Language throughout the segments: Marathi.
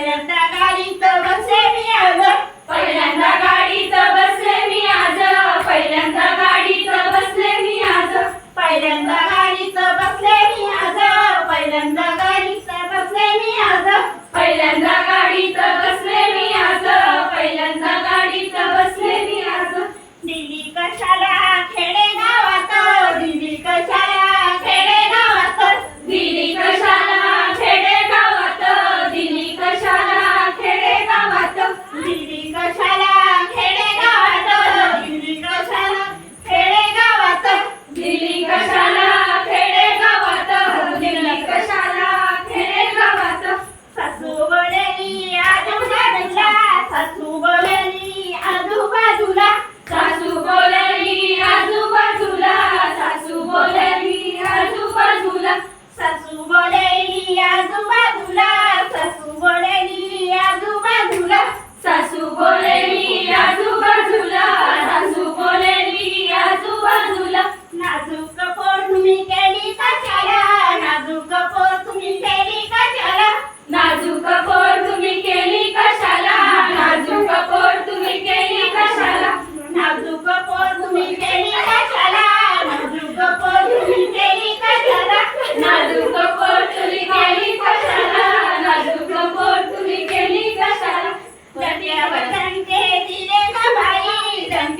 पहिल्यांदा गाडीत बसले मी आज. पहिल्यांदा गाडीत बसले मी आज. पहिल्यांदा गाडीत बसले मी आज. पहिल्यांदा गाडीत बसले बसले मी आज. पहिल्यांदा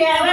Yeah.